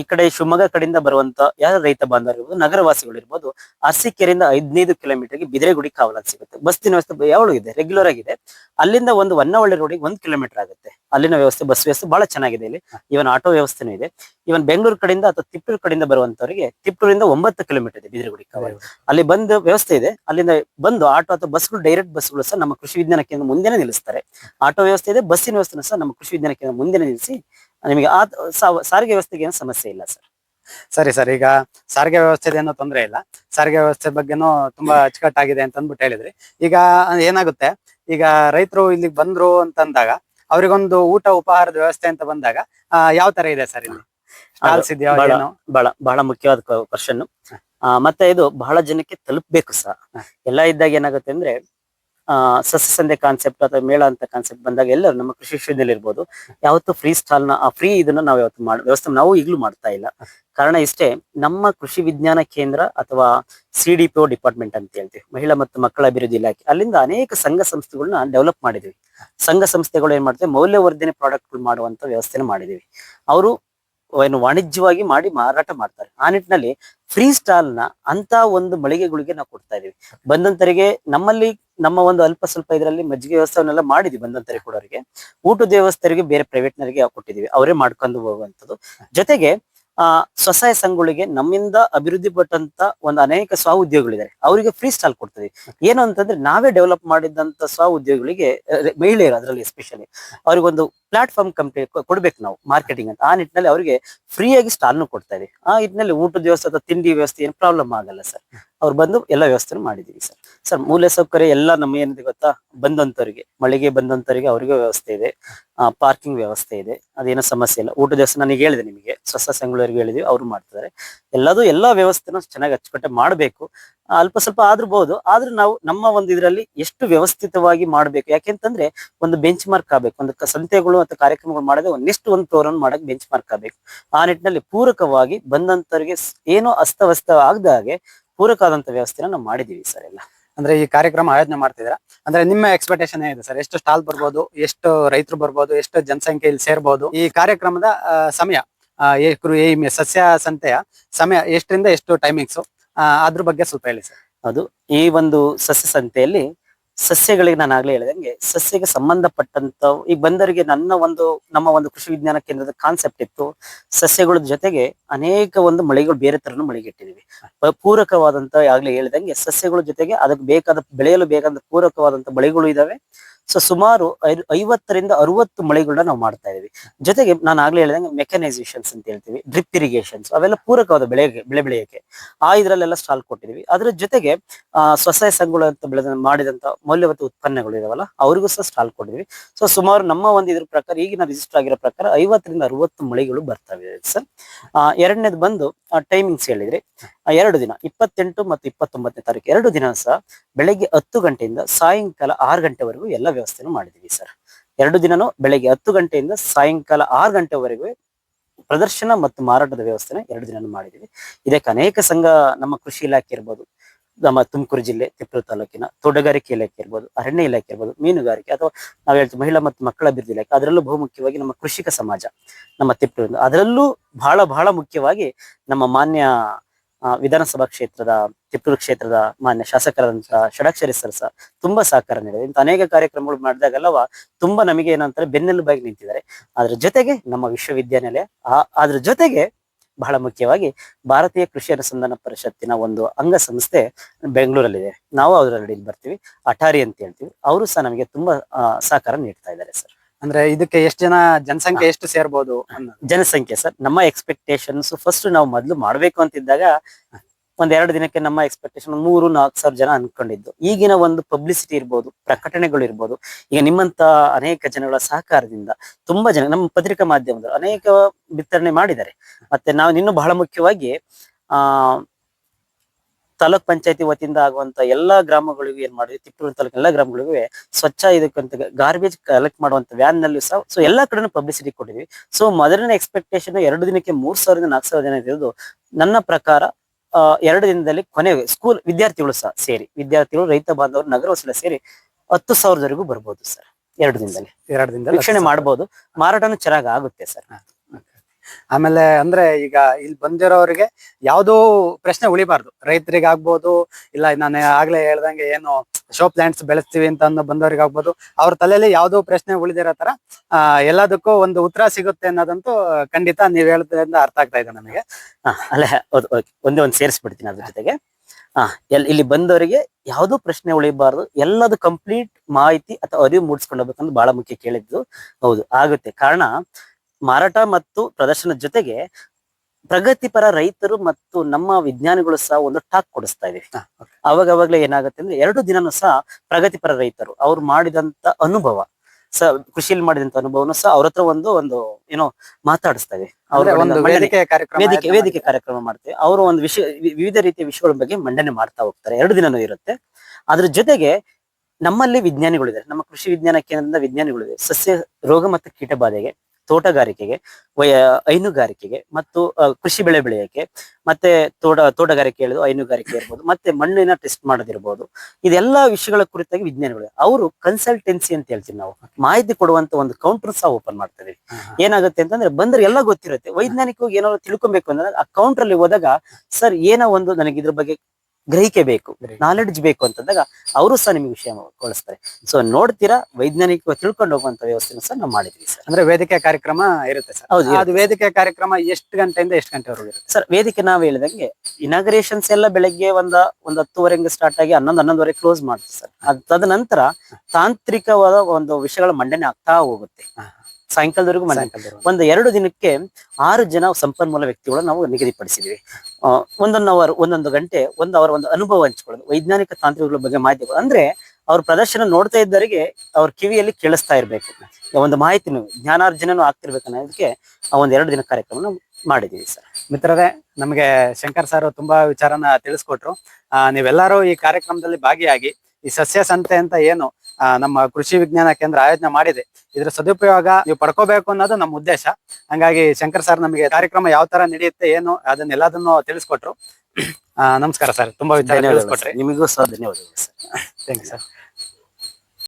ಈ ಕಡೆ ಶಿವಮೊಗ್ಗ ಕಡೆಯಿಂದ ಬರುವಂತ ಯಾರ ರೈತ ಬಾಂಧವರಿರ್ಬೋದು ನಗರವಾಸಿಗಳಿರ್ಬೋದು ಅರಸೀಕೆರೆಯಿಂದ ಕಿಲೋಮೀಟರ್ ಕಿಲೋಮೀಟರ್ಗೆ ಬಿದ್ರೆಗುಡಿ ಕಾವಲಾಗಿ ಸಿಗುತ್ತೆ. ಬಸ್ಸಿನ ವ್ಯವಸ್ಥೆ ಯಾವಳು ಇದೆ ರೆಗ್ಯುಲರ್ ಆಗಿದೆ. ಅಲ್ಲಿಂದ ಒಂದು ಹೊನ್ನವಳ್ಳಿ ರೋಡಿಗೆ ಒಂದು ಕಿಲೋಮೀಟರ್ ಆಗುತ್ತೆ. ಅಲ್ಲಿನ ವ್ಯವಸ್ಥೆ ಬಸ್ ವ್ಯವಸ್ಥೆ ಬಹಳ ಚೆನ್ನಾಗಿದೆ ಇಲ್ಲಿ. ಇವನ್ ಆಟೋ ವ್ಯವಸ್ಥೆನೂ ಇದೆ. ಇವನ್ ಬೆಂಗಳೂರು ಕಡೆಯಿಂದ ಅಥವಾ ತಿಪ್ಪೂರು ಕಡೆಯಿಂದ ಬರುವಂತವರಿಗೆ ತಿಪ್ಪೂರಿಂದ ಒಂಬತ್ತು ಕಿಲೋಮೀಟರ್ ಇದೆ ಬಿದಿರಗುಡಿ ಕಾವಲು. ಅಲ್ಲಿ ಬಂದು ವ್ಯವಸ್ಥೆ ಇದೆ. ಅಲ್ಲಿಂದ ಬಂದು ಆಟೋ ಅಥವಾ ಬಸ್ಗಳು ಡೈರೆಕ್ಟ್ ಬಸ್ಗಳು ಸಹ ನಮ್ಮ ಕೃಷಿ ವಿಜ್ಞಾನ ಕೇಂದ್ರ ಮುಂದೆನೆ ನಿಲ್ಲಿಸ್ತಾರೆ. ಆಟೋ ವ್ಯವಸ್ಥೆ ಇದೆ ಬಸ್ಸಿನ ವ್ಯವಸ್ಥೆ ಸಹ ನಮ್ಮ ಕೃಷಿ ವಿಜ್ಞಾನ ಕೇಂದ್ರ ಮುಂದೆನೆ ನಿಲ್ಲಿಸಿ ನಿಮಗೆ ಆ ಸಾರಿಗೆ ವ್ಯವಸ್ಥೆಗೆ ಏನು ಸಮಸ್ಯೆ ಇಲ್ಲ ಸರ್? ಸರಿ ಸರ್. ಈಗ ಸಾರಿಗೆ ವ್ಯವಸ್ಥೆ ಏನೋ ತೊಂದರೆ ಇಲ್ಲ. ಸಾರಿಗೆ ವ್ಯವಸ್ಥೆ ಬಗ್ಗೆನೂ ತುಂಬಾ ಅಚ್ಚುಕಟ್ಟಾಗಿದೆ ಅಂತ ಅಂದ್ಬಿಟ್ಟು ಹೇಳಿದ್ರಿ. ಈಗ ಏನಾಗುತ್ತೆ? ಈಗ ರೈತರು ಇಲ್ಲಿಗೆ ಬಂದ್ರು ಅಂತಂದಾಗ ಅವರಿಗೊಂದು ಊಟ ಉಪಹಾರದ ವ್ಯವಸ್ಥೆ ಅಂತ ಬಂದಾಗ ಯಾವ ತರ ಇದೆ ಸರ್ ಇಲ್ಲಿ? ಬಹಳ ಬಹಳ ಮುಖ್ಯವಾದ ಕ್ವಶನ್ ಮತ್ತೆ ಇದು ಬಹಳ ಜನಕ್ಕೆ ತಲುಪಬೇಕು ಸಹ ಹ. ಎಲ್ಲ ಇದ್ದಾಗ ಏನಾಗುತ್ತೆ ಅಂದ್ರೆ ಆ ಸಸ್ಯ ಕಾನ್ಸೆಪ್ಟ್ ಅಥವಾ ಮೇಳ ಅಂತ ಕಾನ್ಸೆಪ್ಟ್ ಬಂದಾಗ ಎಲ್ಲರೂ ನಮ್ಮ ಕೃಷಿ ವಿಶ್ವವಿದ್ಯಾಲಯ ಇರ್ಬೋದು. ಯಾವತ್ತು ಫ್ರೀ ಸ್ಟಾಲ್ನ ಫ್ರೀ ಇದನ್ನ ನಾವು ಯಾವತ್ತು ಮಾಡ, ವ್ಯವಸ್ಥೆ ನಾವು ಈಗಲೂ ಮಾಡ್ತಾ ಇಲ್ಲ. ಕಾರಣ ಇಷ್ಟೇ, ನಮ್ಮ ಕೃಷಿ ವಿಜ್ಞಾನ ಕೇಂದ್ರ ಅಥವಾ ಸಿ ಡಿ ಪಿ ಡಿಪಾರ್ಟ್ಮೆಂಟ್ ಅಂತ ಹೇಳ್ತೀವಿ. ಮಹಿಳಾ ಮತ್ತು ಮಕ್ಕಳ ಅಭಿವೃದ್ಧಿ ಇಲಾಖೆ. ಅಲ್ಲಿಂದ ಅನೇಕ ಸಂಘ ಸಂಸ್ಥೆಗಳನ್ನ ಡೆವಲಪ್ ಮಾಡಿದ್ವಿ. ಸಂಘ ಸಂಸ್ಥೆಗಳು ಏನ್ ಮಾಡ್ತೇವೆ? ಮೌಲ್ಯವರ್ಧನೆ ಪ್ರಾಡಕ್ಟ್ಗಳು ಮಾಡುವಂತ ವ್ಯವಸ್ಥೆನ ಮಾಡಿದೀವಿ. ಅವರು ಏನು ವಾಣಿಜ್ಯವಾಗಿ ಮಾಡಿ ಮಾರಾಟ ಮಾಡ್ತಾರೆ. ಆ ನಿಟ್ಟಿನಲ್ಲಿ ಫ್ರೀ ಸ್ಟಾಲ್ನ ಅಂತ ಒಂದು ಮಳಿಗೆಗಳಿಗೆ ನಾವು ಕೊಡ್ತಾ ಇದೀವಿ. ಬಂದಂತರಿಗೆ ನಮ್ಮಲ್ಲಿ ನಮ್ಮ ಒಂದು ಅಲ್ಪ ಸ್ವಲ್ಪ ಇದರಲ್ಲಿ ಮಜ್ಜಿಗೆ ವ್ಯವಸ್ಥೆವನ್ನೆಲ್ಲ ಮಾಡಿದ್ವಿ ಬಂದಂತರಿಗೆ ಕೊಡೋರಿಗೆ ಊಟದ ವ್ಯವಸ್ಥೆಗೆ ಬೇರೆ ಪ್ರೈವೇಟ್ ನರಿಗೆ ಕೊಟ್ಟಿದೀವಿ ಅವರೇ ಮಾಡ್ಕೊಂಡು ಹೋಗುವಂಥದ್ದು. ಜೊತೆಗೆ ಆ ಸ್ವಸಹಾಯ ಸಂಘಗಳಿಗೆ ನಮ್ಮಿಂದ ಅಭಿವೃದ್ಧಿ ಪಟ್ಟಂತ ಒಂದು ಅನೇಕ ಸ್ವ ಉದ್ಯೋಗಗಳಿದ್ದಾರೆ. ಅವರಿಗೆ ಫ್ರೀ ಸ್ಟಾಲ್ ಕೊಡ್ತೀವಿ ಏನು ಅಂತಂದ್ರೆ ನಾವೇ ಡೆವಲಪ್ ಮಾಡಿದಂತ ಸ್ವ ಉದ್ಯೋಗಗಳಿಗೆ ಮಹಿಳೆಯರು ಅದರಲ್ಲಿ ಎಸ್ಪೆಷಲಿ ಅವ್ರಿಗೊಂದು ಪ್ಲಾಟ್ಫಾರ್ಮ್ ಕಂಪ್ನಿ ಕೊಡ್ಬೇಕು ನಾವು ಮಾರ್ಕೆಟಿಂಗ್ ಅಂತ. ಆ ನಿಟ್ಟಿನಲ್ಲಿ ಅವರಿಗೆ ಫ್ರೀಯಾಗಿ ಸ್ಟಾಲ್ನು ಕೊಡ್ತಾ ಇದೀವಿ ಆ ನಿಟ್ಟಿನಲ್ಲಿ ಊಟದ ವ್ಯವಸ್ಥೆ ಅಥವಾ ತಿಂಡಿ ವ್ಯವಸ್ಥೆ ಏನು ಪ್ರಾಬ್ಲಮ್ ಆಗಲ್ಲ ಸರ್. ಅವ್ರು ಬಂದು ಎಲ್ಲ ವ್ಯವಸ್ಥೆ ಮಾಡಿದೀವಿ ಸರ್. ಸರ್, ಮೂಲ ಸೌಕರ್ಯ ಎಲ್ಲ ನಮ್ಮ ಏನಿದೆ ಗೊತ್ತಾ? ಬಂದಂತವರಿಗೆ, ಮಳಿಗೆ ಬಂದಂತವರಿಗೆ ಅವರಿಗೂ ವ್ಯವಸ್ಥೆ ಇದೆ. ಪಾರ್ಕಿಂಗ್ ವ್ಯವಸ್ಥೆ ಇದೆ. ಅದೇನೋ ಸಮಸ್ಯೆ ಇಲ್ಲ. ಊಟದ ವ್ಯವಸ್ಥೆ ನನಗೆ ಹೇಳಿದೆ ನಿಮಗೆ. ಸ್ವಸ ಸಂಘಗಳಿಗೆ ಹೇಳಿದ್ವಿ, ಅವ್ರು ಮಾಡ್ತಿದ್ದಾರೆ. ಎಲ್ಲದೂ ಎಲ್ಲಾ ವ್ಯವಸ್ಥೆನ ಚೆನ್ನಾಗಿ ಅಚ್ಚುಕಟ್ಟೆ ಮಾಡಬೇಕು. ಅಲ್ಪ ಸ್ವಲ್ಪ ಆದ್ರಬಹುದು ಆದ್ರೆ ನಾವು ನಮ್ಮ ಒಂದು ಇದರಲ್ಲಿ ಎಷ್ಟು ವ್ಯವಸ್ಥಿತವಾಗಿ ಮಾಡ್ಬೇಕು? ಯಾಕೆಂತಂದ್ರೆ ಒಂದು ಬೆಂಚ್ ಮಾರ್ಕ್ ಆಗ್ಬೇಕು. ಒಂದು ಸಂತೆಗಳು ಮತ್ತು ಕಾರ್ಯಕ್ರಮಗಳು ಮಾಡದೆ ಒಂದಿಷ್ಟು ಒಂದು ಪ್ರೋಗ್ರಾಮ್ ಮಾಡಕ್ ಬೆಂಚ್ ಮಾರ್ಕ್ ಆಗ್ಬೇಕು. ಆ ನಿಟ್ಟಿನಲ್ಲಿ ಪೂರಕವಾಗಿ ಬಂದಂತವರಿಗೆ ಏನೋ ಅಸ್ತವ್ಯಸ್ತ ಆಗದ ಹಾಗೆ ಪೂರಕವಾದಂತ ವ್ಯವಸ್ಥೆನ ನಾವು ಮಾಡಿದೀವಿ ಸರ್ ಎಲ್ಲ. ಅಂದ್ರೆ ಈ ಕಾರ್ಯಕ್ರಮ ಆಯೋಜನೆ ಮಾಡ್ತಿದ್ರ ಅಂದ್ರೆ ನಿಮ್ಮ ಎಕ್ಸ್ಪೆಕ್ಟೇಷನ್ ಏನಿದೆ ಸರ್ ಎಷ್ಟು ಸ್ಟಾಲ್ ಬರ್ಬೋದು, ಎಷ್ಟು ರೈತರು ಬರ್ಬೋದು, ಎಷ್ಟು ಜನಸಂಖ್ಯೆ ಇಲ್ಲಿ ಸೇರ್ಬೋದು? ಈ ಕಾರ್ಯಕ್ರಮದ ಸಮಯ ಈ ಸಸ್ಯ ಸಂತೆಯ ಸಮಯ ಎಷ್ಟರಿಂದ ಎಷ್ಟು ಟೈಮಿಂಗ್ಸ್ ಅದ್ರ ಬಗ್ಗೆ ಸ್ವಲ್ಪ ಹೇಳಿ ಸರ್ ಅದು ಈ ಒಂದು ಸಸ್ಯ ಸಂತೆಯಲ್ಲಿ ಸಸ್ಯಗಳಿಗೆ ನಾನು ಆಗ್ಲೇ ಹೇಳಿದಂಗೆ ಸಸ್ಯಕ್ಕೆ ಸಂಬಂಧಪಟ್ಟಂತ ಈ ಬಂದವರಿಗೆ ನನ್ನ ಒಂದು, ನಮ್ಮ ಒಂದು ಕೃಷಿ ವಿಜ್ಞಾನ ಕೇಂದ್ರದ ಕಾನ್ಸೆಪ್ಟ್ ಇತ್ತು, ಸಸ್ಯಗಳ ಜೊತೆಗೆ ಅನೇಕ ಒಂದು ಮಳೆಗಳು ಬೇರೆ ತರನು ಮಳಿಗೆಟ್ಟಿದೀವಿ. ಪೂರಕವಾದಂತ ಆಗ್ಲೇ ಹೇಳಿದಂಗೆ ಸಸ್ಯಗಳ ಜೊತೆಗೆ ಅದಕ್ಕೆ ಬೇಕಾದ, ಬೆಳೆಯಲು ಬೇಕಾದ ಪೂರಕವಾದಂತ ಮಳೆಗಳು ಇದಾವೆ. ಸೊ ಸುಮಾರು ಐವತ್ತರಿಂದ ಅರವತ್ತು ಮಳೆಗಳನ್ನ ನಾವು ಮಾಡ್ತಾ ಇದೀವಿ ಜೊತೆಗೆ ನಾನು ಆಗ್ಲೇ ಹೇಳಿದಂಗೆ ಮೆಕನೈಸೇಷನ್ಸ್ ಅಂತ ಹೇಳ್ತೀವಿ ಡ್ರಿಪ್ ಇರಿಗೇಷನ್ಸ್ ಅವೆಲ್ಲ ಪೂರಕವಾದ ಬೆಳೆಗೆ ಬೆಳೆ ಬೆಳೆಯಕ್ಕೆ ಆ ಇದ್ರಲ್ಲೆಲ್ಲ ಸ್ಟಾಲ್ ಕೊಟ್ಟಿದೀವಿ ಅದ್ರ ಜೊತೆಗೆ ಸ್ವಸಹಾಯ ಸಂಘಗಳು ಅಂತ ಬೆಳೆದ, ಮಾಡಿದಂತ ಮೌಲ್ಯವತ್ತ ಉತ್ಪನ್ನಗಳು ಇದಾವಲ್ಲ, ಅವ್ರಿಗೂ ಸಹ ಸ್ಟಾಲ್ ಕೊಟ್ಟಿದ್ವಿ ಸೊ ಸುಮಾರು ನಮ್ಮ ಒಂದು ಇದ್ರ ಪ್ರಕಾರ, ಈಗಿನ ರಿಜಿಸ್ಟರ್ ಆಗಿರೋ ಪ್ರಕಾರ ಐವತ್ತರಿಂದ ಅರವತ್ತು ಮಳೆಗಳು ಬರ್ತಾವೆ ಸರ್. ಎರಡನೇದು ಬಂದು ಟೈಮಿಂಗ್ಸ್ ಹೇಳಿದ್ರಿ ಎರಡು ದಿನ ಇಪ್ಪತ್ತೆಂಟು ಮತ್ತು ಇಪ್ಪತ್ತೊಂಬತ್ತನೇ ತಾರೀಕು. ಎರಡು ದಿನ ಸಹ ಬೆಳಗ್ಗೆ ಹತ್ತು ಗಂಟೆಯಿಂದ ಸಾಯಂಕಾಲ ಆರು ಗಂಟೆವರೆಗೂ ಎಲ್ಲ ವ್ಯವಸ್ಥೆನೂ ಮಾಡಿದ್ದೀವಿ ಸರ್. ಎರಡು ದಿನನೂ ಬೆಳಗ್ಗೆ ಹತ್ತು ಗಂಟೆಯಿಂದ ಸಾಯಂಕಾಲ ಆರು ಗಂಟೆವರೆಗೂ ಪ್ರದರ್ಶನ ಮತ್ತು ಮಾರಾಟದ ವ್ಯವಸ್ಥೆನ ಎರಡು ದಿನ ಮಾಡಿದ್ದೀವಿ. ಇದಕ್ಕೆ ಅನೇಕ ಸಂಘ ನಮ್ಮ ಕೃಷಿ ಇಲಾಖೆ ಇರ್ಬೋದು ನಮ್ಮ ತುಮಕೂರು ಜಿಲ್ಲೆ ತಿಪ್ಪೂರು ತಾಲೂಕಿನ ತೋಟಗಾರಿಕೆ ಇಲಾಖೆ ಇರ್ಬೋದು ಅರಣ್ಯ ಇಲಾಖೆ ಇರ್ಬೋದು ಮೀನುಗಾರಿಕೆ ಅಥವಾ ನಾವು ಹೇಳ್ತೀವಿ ಮಹಿಳಾ ಮತ್ತು ಮಕ್ಕಳ ಅಭಿವೃದ್ಧಿ ಇಲಾಖೆ ಅದರಲ್ಲೂ ಬಹುಮುಖ್ಯವಾಗಿ ನಮ್ಮ ಕೃಷಿಕ ಸಮಾಜ ನಮ್ಮ ತಿಪ್ಪರು ಅದರಲ್ಲೂ ಬಹಳ ಬಹಳ ಮುಖ್ಯವಾಗಿ ನಮ್ಮ ಮಾನ್ಯ ಆ, ವಿಧಾನಸಭಾ ಕ್ಷೇತ್ರದ ತಿಪ್ಪೂರು ಕ್ಷೇತ್ರದ ಮಾನ್ಯ ಶಾಸಕರಾದಂತಹ ಷಡಾಕ್ಷರಿ ಸರ್ ಸಹ ತುಂಬಾ ಸಹಕಾರ ನೀಡಿದೆ. ಇಂಥ ಅನೇಕ ಕಾರ್ಯಕ್ರಮಗಳು ಮಾಡಿದಾಗಲ್ಲವ ತುಂಬಾ ನಮಗೆ ಏನಂತಾರೆ ಬೆನ್ನೆಲುಬಾಗಿ ನಿಂತಿದ್ದಾರೆ. ಅದ್ರ ಜೊತೆಗೆ ನಮ್ಮ ವಿಶ್ವವಿದ್ಯಾನಿಲಯ ಅದ್ರ ಜೊತೆಗೆ ಬಹಳ ಮುಖ್ಯವಾಗಿ ಭಾರತೀಯ ಕೃಷಿ ಅನುಸಂಧಾನ ಪರಿಷತ್ತಿನ ಒಂದು ಅಂಗ ಸಂಸ್ಥೆ ಬೆಂಗಳೂರಲ್ಲಿದೆ. ನಾವು ಅದರಲ್ಲಿ ಬರ್ತೀವಿ. ಅಟಾರಿ ಅಂತ ಹೇಳ್ತೀವಿ. ಅವರು ಸಹ ನಮಗೆ ತುಂಬಾ ಸಹಕಾರ ನೀಡ್ತಾ ಇದ್ದಾರೆ ಸರ್. ಅಂದ್ರೆ ಇದಕ್ಕೆ ಎಷ್ಟು ಜನ ಜನಸಂಖ್ಯೆ ಎಷ್ಟು ಸೇರ್ಬೋದು ಜನಸಂಖ್ಯೆ ಸರ್ ನಮ್ಮ ಎಕ್ಸ್ಪೆಕ್ಟೇಷನ್ಸ್ ಫಸ್ಟ್ ನಾವು ಮೊದಲು ಮಾಡಬೇಕು ಅಂತಿದ್ದಾಗ ಒಂದ್ ಎರಡು ದಿನಕ್ಕೆ ನಮ್ಮ ಎಕ್ಸ್ಪೆಕ್ಟೇಷನ್ ಮೂರು ನಾಲ್ಕು ಸಾವಿರ ಜನ ಅನ್ಕೊಂಡಿದ್ದು. ಈಗಿನ ಒಂದು ಪಬ್ಲಿಸಿಟಿ ಇರ್ಬೋದು ಪ್ರಕಟಣೆಗಳು ಇರ್ಬೋದು ಈಗ ನಿಮ್ಮಂತ ಅನೇಕ ಜನಗಳ ಸಹಕಾರದಿಂದ ತುಂಬಾ ಜನ ನಮ್ಮ ಪತ್ರಿಕಾ ಮಾಧ್ಯಮದವರು ಅನೇಕ ವಿತರಣೆ ಮಾಡಿದ್ದಾರೆ. ಮತ್ತೆ ನಾವು ಇನ್ನೂ ಬಹಳ ಮುಖ್ಯವಾಗಿ ಆ ತಾಲೂಕ್ ಪಂಚಾಯತಿ ವತಿಯಿಂದ ಆಗುವಂತ ಎಲ್ಲಾ ಗ್ರಾಮಗಳಿಗೂ ಏನ್ ಮಾಡಿದ್ವಿ ತಿಪ್ಪೂರು ತಾಲೂಕಿನ ಎಲ್ಲಾ ಗ್ರಾಮಗಳಿಗೂ ಸ್ವಚ್ಛ ಇದಕ್ಕಂತ ಗಾರ್ಬೇಜ್ ಕಲೆಕ್ಟ್ ಮಾಡುವಂತ ವ್ಯಾನ್ನಲ್ಲಿ ಸಹ ಸೊ ಎಲ್ಲಾ ಕಡೆನೂ ಪಬ್ಲಿಸಿಟಿ ಕೊಟ್ಟಿದ್ವಿ. ಸೊ ಮೊದಲನೇ ಎಕ್ಸ್ಪೆಕ್ಟೇಷನ್ ಎರಡು ದಿನಕ್ಕೆ ಮೂರ್ ಸಾವಿರದಿಂದ ನಾಲ್ಕು ಸಾವಿರ ಜನ ಇರೋದು ನನ್ನ ಪ್ರಕಾರ ಎರಡು ದಿನದಲ್ಲಿ ಕೊನೆ ಸ್ಕೂಲ್ ವಿದ್ಯಾರ್ಥಿಗಳು ಸಹ ಸೇರಿ ವಿದ್ಯಾರ್ಥಿಗಳು ರೈತ ಬಾಂಧವರು ನಗರ ವಸೂಲ ಸೇರಿ ಹತ್ತು ಸಾವಿರದವರೆಗೂ ಬರ್ಬೋದು ಸರ್. ಎರಡು ದಿನದಲ್ಲಿ ಎರಡು ದಿನದಲ್ಲಿ ವೀಕ್ಷಣೆ ಮಾಡಬಹುದು ಮಾರಾಟನೂ ಚೆನ್ನಾಗಿ ಆಗುತ್ತೆ ಸರ್. ಆಮೇಲೆ ಅಂದ್ರೆ ಈಗ ಇಲ್ಲಿ ಬಂದಿರೋರಿಗೆ ಯಾವ್ದೋ ಪ್ರಶ್ನೆ ಉಳಿಬಾರ್ದು. ರೈತರಿಗೆ ಆಗ್ಬೋದು ಇಲ್ಲ ನಾನು ಆಗ್ಲೇ ಹೇಳ್ದಂಗೆ ಏನು ಶೋ ಪ್ಲಾಂಟ್ಸ್ ಬೆಳೆಸ್ತೀವಿ ಅಂತ ಅನ್ನೋ ಬಂದವ್ರಿಗೆ ಆಗ್ಬೋದು ಅವ್ರ ತಲೆಯಲ್ಲಿ ಯಾವ್ದೋ ಪ್ರಶ್ನೆ ಉಳಿದಿರೋ ತರ ಎಲ್ಲದಕ್ಕೂ ಒಂದು ಉತ್ತರ ಸಿಗುತ್ತೆ ಅನ್ನೋದಂತೂ ಖಂಡಿತ ನೀವ್ ಹೇಳೋದ್ರಿಂದ ಅರ್ಥ ಆಗ್ತಾ ಇದೆ ನನಗೆ ಅಲ್ಲೇ ಒಂದೇ ಒಂದು ಸೇರಿಸ್ಬಿಡ್ತೀನಿ ಅದ್ರ ಜೊತೆಗೆ. ಹಾ ಇಲ್ಲಿ ಬಂದವರಿಗೆ ಯಾವುದೋ ಪ್ರಶ್ನೆ ಉಳಿಬಾರ್ದು, ಎಲ್ಲದು ಕಂಪ್ಲೀಟ್ ಮಾಹಿತಿ ಅಥವಾ ಅರಿವು ಮೂಡಿಸ್ಕೊಂಡು ಹೋಗ್ಬೇಕಂದ್ರೆ ಬಹಳ ಮುಖ್ಯ ಕೇಳಿದ್ದು. ಹೌದು, ಆಗುತ್ತೆ. ಕಾರಣ ಮಾರಾಟ ಮತ್ತು ಪ್ರದರ್ಶನ ಜೊತೆಗೆ ಪ್ರಗತಿಪರ ರೈತರು ಮತ್ತು ನಮ್ಮ ವಿಜ್ಞಾನಿಗಳು ಸಹ ಒಂದು ಟಾಕ್ ಕೊಡಿಸ್ತಾ ಇದೀವಿ ಅವಾಗ ಅವಾಗಲೇ ಏನಾಗುತ್ತೆ ಅಂದ್ರೆ ಎರಡು ದಿನನೂ ಸಹ ಪ್ರಗತಿಪರ ರೈತರು ಅವ್ರು ಮಾಡಿದಂತ ಅನುಭವ ಸ ಕೃಷಿಯಲ್ಲಿ ಮಾಡಿದಂತ ಅನುಭವನು ಸಹ ಅವ್ರ ಹತ್ರ ಒಂದು ಒಂದು ಏನೋ ಅವ್ರ ಒಂದು ವೇದಿಕೆ ಕಾರ್ಯಕ್ರಮ ವೇದಿಕೆ ಕಾರ್ಯಕ್ರಮ ಮಾಡ್ತೇವೆ. ಅವರು ಒಂದು ವಿಷಯ ವಿವಿಧ ರೀತಿಯ ವಿಷಯಗಳ ಬಗ್ಗೆ ಮಂಡನೆ ಮಾಡ್ತಾ ಹೋಗ್ತಾರೆ. ಎರಡು ದಿನನೂ ಇರುತ್ತೆ. ಅದ್ರ ಜೊತೆಗೆ ನಮ್ಮಲ್ಲಿ ವಿಜ್ಞಾನಿಗಳಿದ್ದಾರೆ. ನಮ್ಮ ಕೃಷಿ ವಿಜ್ಞಾನ ಕೇಂದ್ರದಿಂದ ವಿಜ್ಞಾನಿಗಳಿದೆ ಸಸ್ಯ ರೋಗ ಮತ್ತು ಕೀಟ ಬಾಧೆಗೆ ತೋಟಗಾರಿಕೆಗೆ ಹೈನುಗಾರಿಕೆಗೆ ಮತ್ತು ಕೃಷಿ ಬೆಳೆ ಬೆಳೆಯಕ್ಕೆ ಮತ್ತೆ ತೋಟ ತೋಟಗಾರಿಕೆ ಹೇಳೋದು ಹೈನುಗಾರಿಕೆ ಇರ್ಬೋದು ಮತ್ತೆ ಮಣ್ಣಿನ ಟೆಸ್ಟ್ ಮಾಡೋದಿರ್ಬೋದು. ಇದೆಲ್ಲ ವಿಷಯಗಳ ಕುರಿತಾಗಿ ವಿಜ್ಞಾನಿಗಳು ಅವರು ಕನ್ಸಲ್ಟೆನ್ಸಿ ಅಂತ ಹೇಳ್ತೀವಿ ನಾವು. ಮಾಹಿತಿ ಕೊಡುವಂತ ಒಂದು ಕೌಂಟರ್ ಸಹ ಓಪನ್ ಮಾಡ್ತೇವೆ. ಏನಾಗುತ್ತೆ ಅಂತಂದ್ರೆ ಬಂದ್ರೆ ಎಲ್ಲ ಗೊತ್ತಿರುತ್ತೆ. ವೈಜ್ಞಾನಿಕವಾಗಿ ಏನಾದ್ರು ತಿಳ್ಕೊಬೇಕು ಅಂದ್ರೆ ಆ ಕೌಂಟರ್ ಅಲ್ಲಿ ಹೋದಾಗ ಸರ್ ಏನೋ ಒಂದು ನನಗೆ ಇದ್ರ ಬಗ್ಗೆ ಗ್ರಹಿಕೆ ಬೇಕು. ನಾಲೆಡ್ಜ್ ಬೇಕು ಅಂತಂದಾಗ ಅವರು ಸಹ ನಿಮಗೆ ವಿಷಯ ಕಳಿಸ್ತಾರೆ ಸೊ ನೋಡ್ತೀರಾ ವೈಜ್ಞಾನಿಕ ತಿಳ್ಕೊಂಡು ಹೋಗುವಂತ ವ್ಯವಸ್ಥೆನ ಸಹ ನಾವು ಮಾಡಿದ್ವಿ ಸರ್. ಅಂದ್ರೆ ವೇದಿಕೆ ಕಾರ್ಯಕ್ರಮ ಇರುತ್ತೆ ಸರ್. ಹೌದು, ಅದು ವೇದಿಕೆ ಕಾರ್ಯಕ್ರಮ ಎಷ್ಟು ಗಂಟೆಯಿಂದ ಎಷ್ಟು ಗಂಟೆವರೆಗೂ ಇರುತ್ತೆ? ಸರ್ ವೇದಿಕೆ ನಾವು ಹೇಳಿದಂಗೆ ಇನಾಗ್ರೇಷನ್ಸ್ ಎಲ್ಲ ಬೆಳಗ್ಗೆ ಒಂದ ಒಂದ್ ಹತ್ತುವರೆಗೆ ಸ್ಟಾರ್ಟ್ ಆಗಿ ಹನ್ನೊಂದು ಹನ್ನೊಂದುವರೆ ಕ್ಲೋಸ್ ಮಾಡ್ತೀವಿ ಸರ್. ಅದ್ ತದನಂತರ ತಾಂತ್ರಿಕವಾದ ಒಂದು ವಿಷಯಗಳ ಮಂಡನೆ ಆಗ್ತಾ ಹೋಗುತ್ತೆ. ಸಾಯಂಕಾಲದವರೆಗೂ ಮನೆ. ಒಂದು ಎರಡು ದಿನಕ್ಕೆ ಆರು ಜನ ಸಂಪನ್ಮೂಲ ವ್ಯಕ್ತಿಗಳು ನಾವು ನಿಗದಿಪಡಿಸಿದ್ವಿ ಒಂದೊಂದು ಅವರ್ ಒಂದೊಂದು ಗಂಟೆ ಒಂದು ಅವರ ಒಂದು ಅನುಭವ ಹಂಚ್ಕೊಳ್ಳೋದು ವೈಜ್ಞಾನಿಕ ತಾಂತ್ರಿಕಗಳ ಬಗ್ಗೆ ಮಾಹಿತಿ ಅಂದ್ರೆ ಅವ್ರ ಪ್ರದರ್ಶನ ನೋಡ್ತಾ ಇದ್ದವರಿಗೆ ಅವ್ರ ಕಿವಿಯಲ್ಲಿ ಕೇಳಿಸ್ತಾ ಇರ್ಬೇಕು. ಒಂದು ಮಾಹಿತಿನು ಜ್ಞಾನಾರ್ಜನೂ ಆಗ್ತಿರ್ಬೇಕು ಅನ್ನೋದಕ್ಕೆ ಆ ಒಂದ್ ಎರಡು ದಿನ ಕಾರ್ಯಕ್ರಮ ಮಾಡಿದೀವಿ ಸರ್. ಮಿತ್ರರೇ ನಮಗೆ ಶಂಕರ್ ಸರ್ ತುಂಬಾ ವಿಚಾರನ ತಿಳಿಸ್ಕೊಟ್ರು. ಆ, ನೀವೆಲ್ಲರೂ ಈ ಕಾರ್ಯಕ್ರಮದಲ್ಲಿ ಭಾಗಿಯಾಗಿ ಈ ಸಸ್ಯ ಸಂತೆ ಅಂತ ಏನು ನಮ್ಮ ಕೃಷಿ ವಿಜ್ಞಾನ ಕೇಂದ್ರ ಆಯೋಜನೆ ಮಾಡಿದೆ. ಇದರ ಸದುಪಯೋಗ ನೀವು ಪಡ್ಕೋಬೇಕು ಅನ್ನೋದು ನಮ್ಮ ಉದ್ದೇಶ. ಹಂಗಾಗಿ ಶಂಕರ್ ಸರ್ ನಮಗೆ ಕಾರ್ಯಕ್ರಮ ಯಾವ ತರ ನಡೆಯುತ್ತೆ ಏನು ಅದನ್ನೆಲ್ಲದನ್ನು ತಿಳಿಸ್ಕೊಟ್ರು. ನಮಸ್ಕಾರ ಸರ್ ತುಂಬಾ ಸರ್. ನಿಮಗೂ ಸಹ ಧನ್ಯವಾದಗಳು ಸರ್ ಥ್ಯಾಂಕ್ ಯು ಸರ್